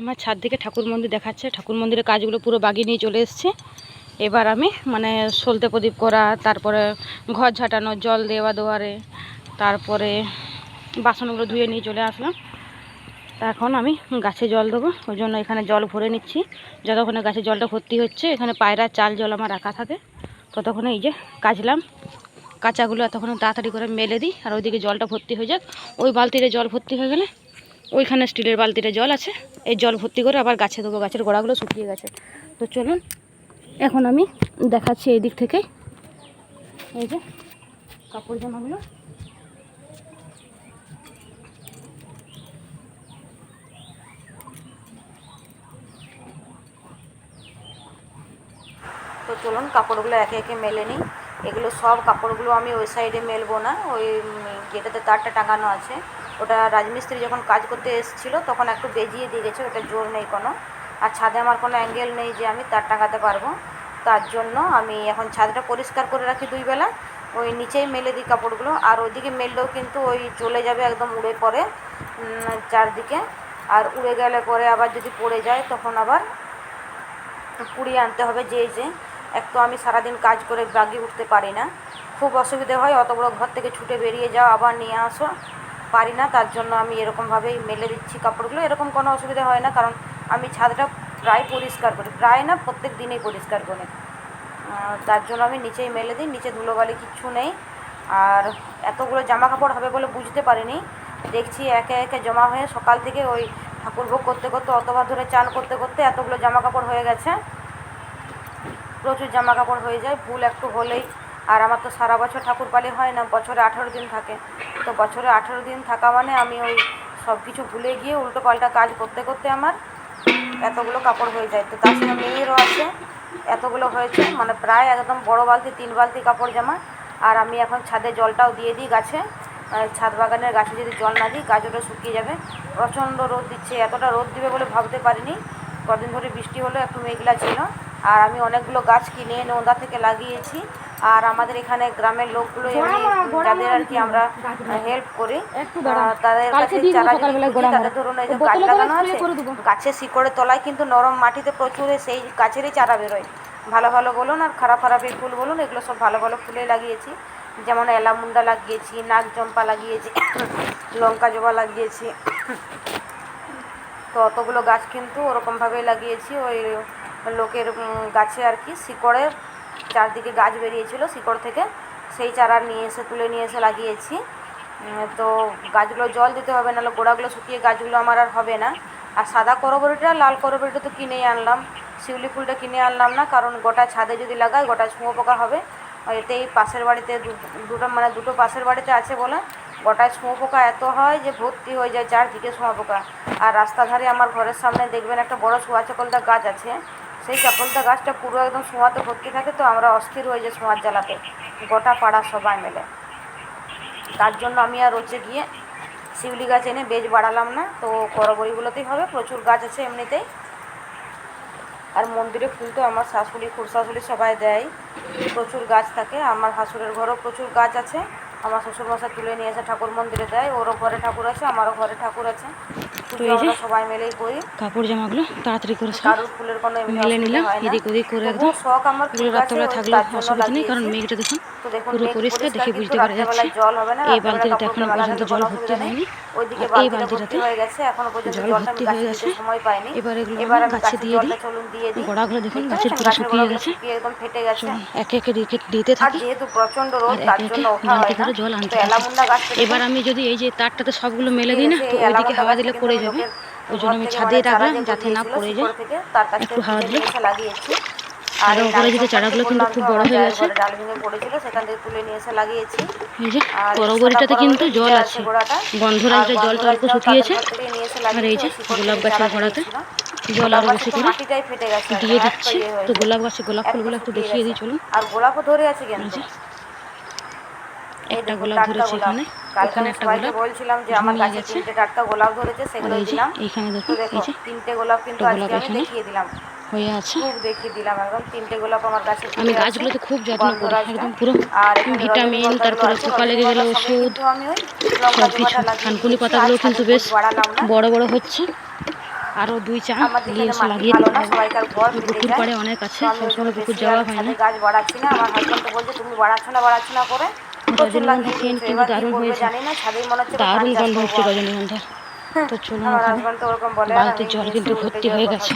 আমার ছাদ থেকে ঠাকুর মন্দির দেখাচ্ছে। ঠাকুর মন্দিরের কাজগুলো পুরো বাগিয়ে নিয়ে চলে এসেছে। এবার আমি মানে সলতে প্রদীপ করা, তারপরে ঘর ঝাঁটানো, জল দেওয়া দেওয়ারে তারপরে বাসনগুলো ধুয়ে নিয়ে চলে আসলাম। এখন আমি গাছে জল দেবো, ওই জন্য এখানে জল ভরে নিচ্ছি। যতক্ষণে গাছে জলটা ভর্তি হচ্ছে, এখানে পায়রা, চাল, জল আমার রাখা থাকে। ততক্ষণে এই যে কাচলাম। কাঁচাগুলো এতক্ষণে তাড়াতাড়ি করে মেলে দিই, আর ওইদিকে জলটা ভর্তি হয়ে যাক। ওই বালতিতে জল ভর্তি হয়ে গেলে ওইখানে স্টিলের বালতিতে জল আছে। এই জল ভর্তি করে আবার গাছে দেবো গাছের গোড়াগুলো শুকিয়ে গেছে। তো চলুন, এখন আমি দেখাচ্ছি এই দিক থেকে। এই যে কাপড় জামাগুলো। তো চলুন, কাপড়গুলো একে একে মেলে নিই। এগুলো সব কাপড়গুলো আমি ওই সাইডে মেলবো না, ওই যেটাতে তারটা টাঙানো আছে। ওটা রাজমিস্ত্রি যখন কাজ করতে এসেছিল তখন একটু বেজিয়ে দিয়ে গেছে ওটা জোর নেই কোনো। আর ছাদে আমার কোনো অ্যাঙ্গেল নেই যে আমি তার টাঙাতে পারব। তার জন্য আমি এখন ছাদটা পরিষ্কার করে রাখি দুই বেলা। ওই নিচেই মেলে দিই কাপড়গুলো আর ওইদিকে মেললেও কিন্তু ওই চলে যাবে একদম উড়ে উম, চারদিকে। আর উড়ে গেলে পরে আবার যদি পড়ে যায় তখন আবার কুড়িয়ে আনতে হবে যে যে। এক তো আমি সারাদিন কাজ করে বাগিয়ে উঠতে পারি না। খুব অসুবিধে হয় অত বড় ঘর থেকে ছুটে বেরিয়ে যাও আবার নিয়ে আসো। পারি না, তার জন্য আমি এরকমভাবেই মেলে দিচ্ছি কাপড়গুলো। এরকম কোনো অসুবিধা হয় না, কারণ আমি ছাদটা প্রায় পরিষ্কার করি, প্রায় না, প্রত্যেক দিনেই পরিষ্কার করি। তার জন্য আমি নিচেই মেলে দিই, নিচে ধুলোবালি কিচ্ছু নেই। আর এতগুলো জামা কাপড় হবে বলে বুঝতে পারিনি। দেখছি একে একে জমা হয়ে সকাল থেকে ওই ঠাকুর ভোগ করতে করতে, অতবার ধরে চান করতে করতে এতগুলো জামা কাপড় হয়ে গেছে। প্রচুর জামা কাপড় হয়ে যায় ভুল একটু হলেই। আর আমার তো সারা বছর ঠাকুর পালি হয় না, বছরে আঠেরো দিন থাকে। তো বছরে আঠেরো দিন থাকা মানে আমি ওই সব কিছু ভুলে গিয়ে উল্টো পাল্টা কাজ করতে করতে আমার এতগুলো কাপড় হয়ে যায়। তো তার সঙ্গে মেয়েরও আছে, এতগুলো হয়েছে মানে প্রায় একদম বড় বালতি, তিন বালতি কাপড় জামা। আর আমি এখন ছাদে জলটাও দিয়ে দিই গাছে। ছাদ বাগানের গাছে যদি জল না দিই গাছ ওটা শুকিয়ে যাবে। প্রচণ্ড রোদ দিচ্ছে, এতটা রোদ দিবে বলে ভাবতে পারিনি। কদিন ধরে বৃষ্টি হলো, একটু মেঘলা ছিল। আর আমি অনেকগুলো গাছ কিনে এনে থেকে লাগিয়েছি। আর আমাদের এখানে গ্রামের লোকগুলো এমনি যাদের আর কি আমরা হেল্প করি। তাদের কাছে চারা তাদের ধরুন এই যে গাছ লাগানো আছে গাছের শিকড়ের তলায় কিন্তু নরম মাটিতে প্রচুর সেই গাছেরই চারা বেরোয়। ভালো ভালো বলুন আর খারাপ খারাপ এই ফুল বলুন এগুলো সব ভালো ভালো ফুলে লাগিয়েছি। যেমন এলামুন্ডা লাগিয়েছি নাক জম্পা লাগিয়েছি লঙ্কা জবা লাগিয়েছি। তো অতগুলো গাছ কিন্তু ওরকমভাবেই লাগিয়েছি। ওই লোকের গাছে আর কি শিকড়ে চারদিকে গাছ বেরিয়েছিল শিকড় থেকে। সেই চারা নিয়ে এসে, তুলে নিয়ে এসে লাগিয়েছি। তো গাছগুলো জল দিতে হবে, নাহলে গোড়াগুলো শুকিয়ে গাছগুলো আমার আর হবে না। আর সাদা করবরিটা, লাল করবরিটা তো কিনেই আনলাম। শিউলি ফুলটা কিনে আনলাম না, কারণ গোটা ছাদে যদি লাগাই, গোটা শুঁয়ো পোকা হবে। এতেই পাশের বাড়িতে দুটো মানে দুটো পাশের বাড়িতে আছে বলে গোটায় শুঁয়ো পোকা এত হয় যে ভর্তি হয়ে যায় চারদিকে শুঁয়ো পোকা। আর রাস্তা ধারে আমার ঘরের সামনে দেখবেন একটা বড় শোয়া চকলদা গাছ আছে। সেই চকলদা গাছটা পুরো একদম শোঁয়াতে ভর্তি থাকে তো আমরা অস্থির হয়ে যাই শোঁয়ার জ্বালাতে। গোটা পাড়া সবাই মিলে। তার জন্য আমি আর রোজে গিয়ে শিউলি গাছ এনে বেজ বাড়ালাম না, তো করবরিগুলোতেই হবে। প্রচুর গাছ আছে এমনিতেই। আর মন্দিরে ফুল তো আমার শাশুড়ি, খুড়শাশুড়ি সবাই দেয়। প্রচুর গাছ থাকে। আমার শাশুড়ের ঘরেও প্রচুর গাছ আছে। আমার শ্বশুরমশাই তুলে নিয়ে এসে ঠাকুর মন্দিরে দেয়। ওরও ঘরে ঠাকুর আছে, আমারও ঘরে ঠাকুর আছে। পুজো এই যে আমরা সবাই মিলেই করি। কাপড় জামাগুলো তাড়াতাড়ি করে সব মেলে নিলাম। এদিক ওদিক করে একদম এগুলো রাত্রেবেলা অসুবিধা নেই কারণ। মেঘটা দেখুন পুরো পরিষ্কার দেখে বুঝতে পারা যাচ্ছে। এই বালতিটাতে এখনও পর্যন্ত থাকলে জল ভর্তি। হয়নি। এই বালতিটাতে জল হয়ে গেছে। এবার এগুলো গাছে দিয়ে দিই। গোড়াগুলো দেখুন গাছের পুরো শুকিয়ে গেছে। একে একে দিতে থাকি। আর একে একে জল আনতে এবার আমি যদি এই যে তারটাতে সবগুলো মেলে দিই না তো ওইদিকে হাওয়া দিলে পড়ে আমি যাবে ওই জন্য আমি ছাদে রাখলাম যাতে না পড়ে যায় একটু হাওয়া দিলে লাগিয়েছি। আর যদি চারাগুলো কিন্তু খুব বড় হয়ে গেছে। ঘরে ডাল ভেঙে পড়েছিল সেখান থেকে তুলে নিয়ে এসে লাগিয়েছি। এই যে কিন্তু জল আছে। গন্ধরাজটা জলটা অল্প শুকিয়েছে। আর এই যে গোলাপ গাছের গোড়াতে জল আরও বেশি করে দিয়ে দিচ্ছি। তো গোলাপ গাছে গোলাপ ফুলগুলো একটু দেখিয়ে দিই। চলুন। আর গোলাপও ধরে আছে এই একটা গোলাপ ধরেছে। এখানে। ওখানে একটা গোলাপ বলছিলাম যে আমার কাছে তিনটে টাটকা গোলাপ ধরেছে সেগুলো দিলাম। এইখানে দেখো এই যে তিনটে গোলাপ কিন্তু আজকে আমি দেখিয়ে দিলাম। হয়ে আছে। খুব দেখিয়ে দিলাম একদম তিনটে গোলাপ আমার কাছে আমি গাছগুলোতে খুব যত্ন করি একদম পুরো আর ভিটামিন তারপরে পোকা লেগে গেলে ওষুধ সব কিছু থানকুনি পাতাগুলো কিন্তু বেশ বড় বড় হচ্ছে। আরও দুই চা দিয়ে লাগিয়ে পুকুর পাড়ে অনেক আছে তো আমি ওই সবসময় পুকুর যাওয়া হয় না। গাছ বাড়াচ্ছি না আমার বলছে তুমি বাড়াচ্ছ না বাড়াচ্ছ না করে। রজনীগন্ধা সেন্ট কিন্তু দারুণ হয়েছে। জানি দারুণ গন্ধ হচ্ছে রজনীগন্ধা তো চলুন আমার ওখানে। হাজবেন্ড তো ওরকম বলে আর বালতির আমি জল কিন্তু ভর্তি হয়ে গেছে।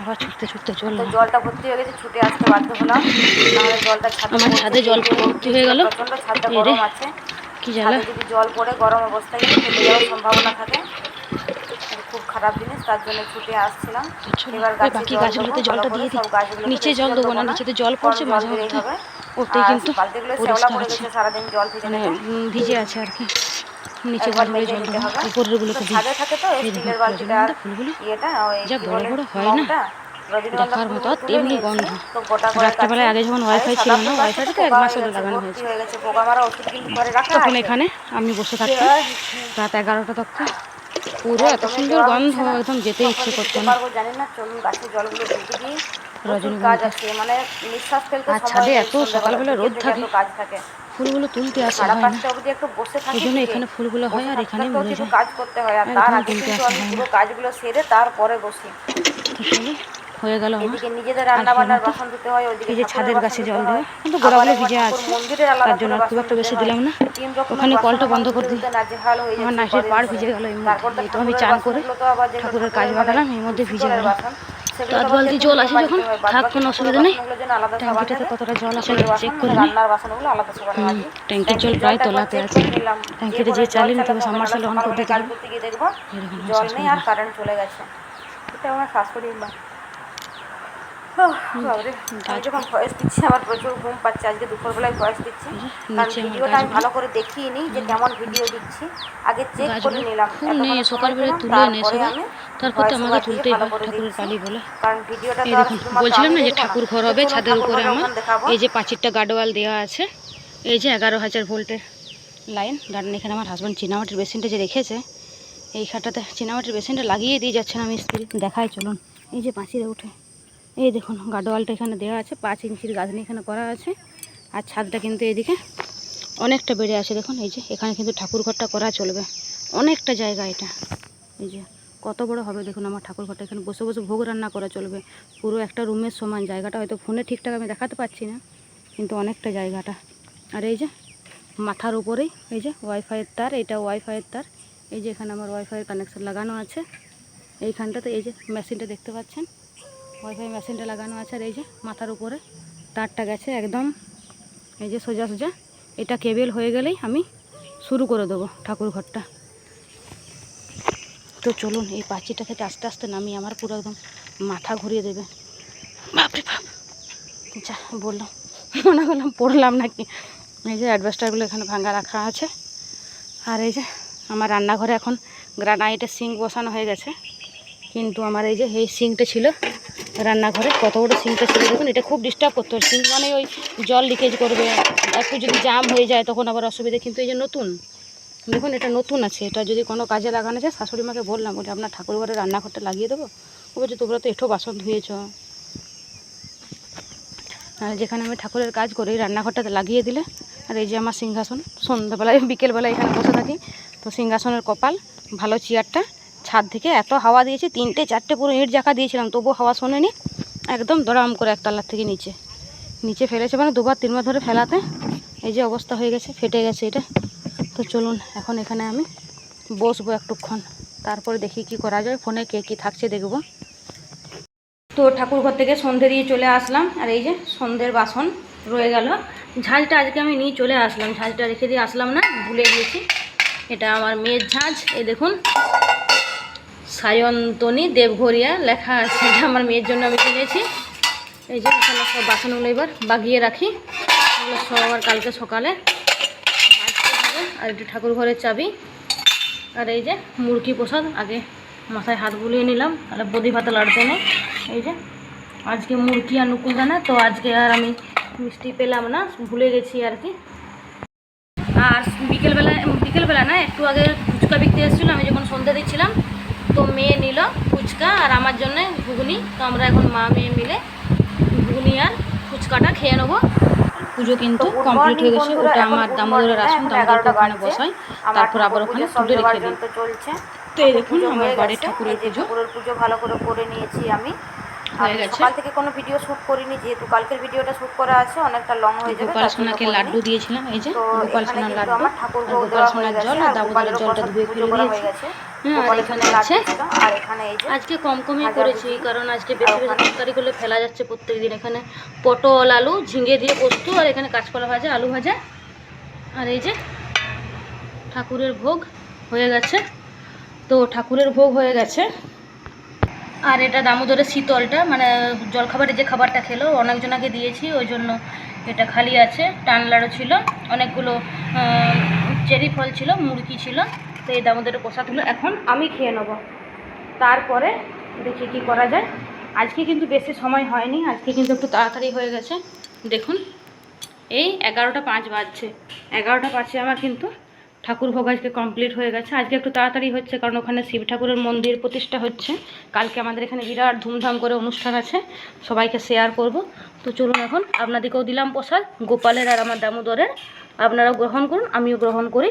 আবার ছুটতে ছুটতে তো চললাম জলটা ভর্তি হয়ে গেছে ছুটে আসতে বাধ্য হলাম। জলটা ছাদে আমার ছাদে জল ভর্তি হয়ে গেল। ছাদটা গরম আছে। কি জ্বালা। যদি জল পড়ে গরম অবস্থায় ফেটে যাওয়ার সম্ভাবনা থাকে। খুব খারাপ জিনিস তার জন্য ছুটে আসছিলাম। চলো, এবার বাকি গাছগুলোতে জলটা দিয়ে দিই। নিচে জল দেবো না, নিচেতে জল পড়ছে মাঝে মধ্যে। হবে। ওতেই আর কিন্তু পরিষ্কার আছে। মানে ভিজে আছে আর কি। নিচে একবার জল দেবো উপরেরগুলো তো তো দিই ছাদে থাকে তো এই দেখুন রজনীগন্ধা ফুলগুলো যা বড় বড় হয় না, দেখার মতো, ফুলগুলো আর তুলে তেমনি গন্ধ। তো গোটা করে রাত্রেবেলায় আগে যখন ওয়াইফাই ছিল না, ওয়াইফাইটা তো এক মাস হলো লাগানো হয়েছে। হয়ে গেছে, পোকা মারা ওষুধ কিন্তু ঘরে রাখা তখন এখানে আমি বসে থাকতাম রাত এগারোটা তখন পুরো এত সুন্দর গন্ধ একদম যেতে ইচ্ছে করতো না। কাজ আছে মানে নিঃশ্বাস ফেলতে আর ছাদে এত সকালবেলা রোদ থাকে। কাজ থাকে। ফুলগুলো তুলতে আসা হয় না। একটু বসে থাকি জন্য এখানে ফুলগুলো হয় আর মরে যায়। কাজ করতে হয় আর তার এখানে আগে কিন্তু আমি পুরো কাজগুলো সেরে তারপরে বসি। হয়ে গেল আমার। নিজেদের রান্না বান্নার বাসন ধুতে হয় ওইদিকে এই যে ছাদের গাছে জল হয়। দেবো। কিন্তু গোড়াগুলো ভিজে আছে। তার জন্য খুব একটা বেশি দিলাম না। ওখানে কলটা বন্ধ করে দিই। আমার নাইটের পাড় ভিজে গেল এই মধ্যে। তো আমি চান করে ঠাকুরের কাজ মানে এর মধ্যে ভিজে শিকড়ের গেল। আধ বালতি জল আসে যখন, থাক কোনো অসুবিধা নেই। ট্যাঙ্কিটাতে কতটা জল আসে চেক করে নিই। রান্নার বাসনগুলো আলাদা সাবানে ট্যাঙ্কির জল প্রায় তলাতে আছে। ট্যাঙ্কিটা যে চালিয়ে নিতে হবে, সামার হবে, অন। করতে গিয়ে দেখব এরকম জল নেই আর কারেন্ট চলে গেছে এটা আমার শাশুড়ি আমি যখন ভয়েস দিচ্ছি আমার প্রচুর ঘুম পাচ্ছে। আজকে দুপুরবেলায় ভয়েস দিচ্ছি। কারণ ভিডিওটা আমি ভালো করে দেখিয়ে নিই যে কেমন ভিডিও দিচ্ছি। আগে চেক করে নিলাম। ফুল এতক্ষণ নেই সময় সকালবেলা তুলে তারপরে তো আমাকে ঠাকুরের পালি বলে। কারণ ভিডিওটা বলছিলাম না যে ঠাকুর ঘর হবে ছাদের উপরে আমার। এই যে পাঁচিরটা গার্ডওয়াল দেওয়া আছে এই যে এগারো হাজার ভোল্টের লাইন। দাঁড়ান এখানে আমার হাজব্যান্ড চিনামাটির বেসিনটা যে রেখেছে এই খাটটাতে চিনামাটির বেসিনটা লাগিয়ে দিয়ে যাচ্ছেন আমি স্ত্রী দেখাই চলুন। এই যে পাঁচিরে উঠে। এই দেখুন গার্ডওয়ালটা এখানে দেওয়া আছে, পাঁচ ইঞ্চির গাঁথনি এখানে করা আছে, আর ছাদটা কিন্তু এদিকে অনেকটা বেড়ে আছে, দেখুন, এই যে, এখানে কিন্তু ঠাকুর ঘরটা করা চলবে। অনেকটা জায়গা এটা। এই যে, কত বড় হবে, দেখুন, আমার ঠাকুর ঘরটা এখানে বসে বসে ভোগ রান্না করা চলবে। পুরো একটা রুমের সমান জায়গাটা, হয়তো ফোনে ঠিকঠাক আমি দেখাতে পাচ্ছি না, কিন্তু অনেকটা জায়গাটা। আর এই যে, মাথার উপরেই, এই যে, ওয়াইফাইয়ের তার, এটা ওয়াইফাইয়ের তার। এই যে, এখানে আমার ওয়াইফাইয়ের কানেকশন লাগানো আছে। এইখানটাতে এই যে, মেশিনটা দেখতে পাচ্ছেন? ওয়াইফাই মেশিনটা লাগানো আছে আর এই যে মাথার উপরে। তারটা গেছে একদম এই যে সোজা সোজা। এটা কেবেল হয়ে গেলেই আমি শুরু করে দেবো ঠাকুর ঘরটা। তো চলুন, এই পাঁচিটা থেকে আস্তে আস্তে নামিয়ে আমার পুরো একদম মাথা ঘুরিয়ে দেবে। বাপরে বাপ! যা বললাম, মনে করলাম পড়লাম নাকি? এই যে অ্যাডভেস্টারগুলো এখানে ভাঙা রাখা আছে। আর এই যে আমার রান্নাঘরে এখন গ্রানাইটের সিঙ্ক বসানো হয়ে গেছে। কিন্তু আমার এই যে, এই সিঙ্কটা ছিল রান্নাঘরে, কত বড় সিঙ্কটা ছিল দেখুন, এটা খুব ডিস্টার্ব করতো। সিঙ্ক মানে ওই জল লিকেজ করবে, একটু যদি জাম হয়ে যায় তখন আবার অসুবিধা, কিন্তু এই যে নতুন, দেখুন এটা নতুন আছে, এটা যদি কোনো কাজে লাগানো যায়, শাশুড়ি মাকে বললাম বলে আপনার ঠাকুর ঘরে রান্নাঘরটা লাগিয়ে দেবো? ও বলছে, তোমরা তো এঠো বাসন ধুয়েছ। আর যেখানে আমি ঠাকুরের কাজ করি রান্নাঘরটাতে লাগিয়ে দিলে, আর এই যে আমার সিংহাসন, সন্ধ্যাবেলায়, বিকেলবেলায় এখানে বসে থাকি, তো সিংহাসনের কপাল, ভালো চেয়ারটা ছাদ থেকে এত হাওয়া দিয়েছে, তিনটে, চারটে পুরো ইঁট জাকা দিয়েছিলাম তবু হাওয়া শোনেনি। একদম দড়াম করে একতলার থেকে নিচে। নিচে ফেলেছে মানে দুবার, তিনবার ধরে ফেলাতে। এই যে অবস্থা হয়ে গেছে, ফেটে গেছে এটা। তো চলুন, এখন এখানে আমি বসবো একটুক্ষণ। তারপরে দেখি কি করা যায়, ফোনে কে কী থাকছে দেখব। তো ঠাকুর ঘর থেকে সন্ধে দিয়ে চলে আসলাম, আর এই যে সন্ধ্যের বাসন রয়ে গেল। ঝাঁঝটা আজকে আমি নিয়ে চলে আসলাম ঝাঁঝটা রেখে দিয়ে আসলাম না, ভুলে গিয়েছি। এটা আমার মেয়ের ঝাঁঝ এই দেখুন। সায়ন্তনী দেবঘরিয়া লেখা আছে। এটা আমার মেয়ের জন্য আমি কিনেছি। এই যে, এখানে সব বাসনগুলো এবার বাগিয়ে রাখি। এগুলো সব আবার কালকে সকালে আর একটু ঠাকুর ঘরের চাবি। আর এই যে, মুরগি প্রসাদ। আগে মাথায় হাত বুলিয়ে নিলাম। তাহলে বদি ভাতে লাড়তে নেই। এই যে, আজকে মুরগি আর নুকুল দানা। তো আজকে আর আমি মিষ্টি পেলাম না। ভুলে গেছি আর কি। আর বিকেলবেলা বিকেলবেলা না, একটু আগে ফুচকা বিকতে এসেছিল। আমি যখন সন্ধ্যা দিচ্ছিলাম তো মেয়ে নিল ফুচকা আর আমার জন্য ঘুগনি। তো আমরা এখন মা মেয়ে মিলে ঘুগনি আর ফুচকাটা খেয়ে নেব। পুজো কিন্তু কমপ্লিট হয়ে গেছে। ওটা আমার দামোদরের আসুন আসন দামোদরকে ওখানে বসাই। তারপর আবার ওখানে তুলে রেখে দিই। তো এই দেখুন আমার হয়ে বাড়ির ঠাকুরের পুজো। ঠাকুরের পুজো ভালো করে করে নিয়েছি আমি। হয়ে গেছে। সকাল থেকে কোনো ভিডিও শ্যুট করিনি যেহেতু কালকের ভিডিওটা শ্যুট করা আছে অনেকটা লং হয়ে যাবে গোপাল সোনাকে লাড্ডু দিয়েছিলাম এই যে গোপাল সোনার লাড্ডু গোপাল হয়ে সোনার গেছে জল আর দামোদরের জলটা ধুয়ে করা দিয়েছি। হ্যাঁ, আর এখানে আছে আজকে কম কমই করেছি। কারণ আজকে বেশি বেশি ওখানে- তরকারি করলে ফেলা যাচ্ছে প্রত্যেক দিন এখানে পটল আলু ঝিঙে দিয়ে পোস্ত আর এখানে কাঁচকলা ভাজা আলু ভাজা। আর এই যে ঠাকুরের ভোগ হয়ে গেছে। তো ঠাকুরের ভোগ হয়ে গেছে। আর এটা দামোদরের শীতলটা মানে জলখাবারের যে খাবারটা খেলো, অনেকজনাকে দিয়েছি, ওই জন্য এটা খালি আছে। টানলাড়ো ছিল, অনেকগুলো চেরি ফল ছিল, মুরগি ছিল, তো এই দামোদরের প্রসাদ হলো এখন আমি খেয়ে নেব। তারপরে দেখি কি করা যায়। আজকে কিন্তু বেশি সময় হয়নি, আজকে কিন্তু একটু তাড়াতাড়ি হয়ে গেছে। দেখুন, এই এগারোটা পাঁচ বাজছে। এগারোটা পাঁচে আমার কিন্তু ঠাকুর ভোগ আজকে কমপ্লিট হয়ে গেছে। আজকে একটু তাড়াতাড়ি হচ্ছে, কারণ ওখানে শিব ঠাকুরের মন্দির প্রতিষ্ঠা হচ্ছে। কালকে আমাদের এখানে বিরাট ধুমধাম করে অনুষ্ঠান আছে, সবাইকে শেয়ার করব। তো চলুন এখন, আপনাদেরকেও দিলাম প্রসাদ, গোপালের আর আমার দামোদরের। আপনারাও গ্রহণ করুন, আমিও গ্রহণ করি।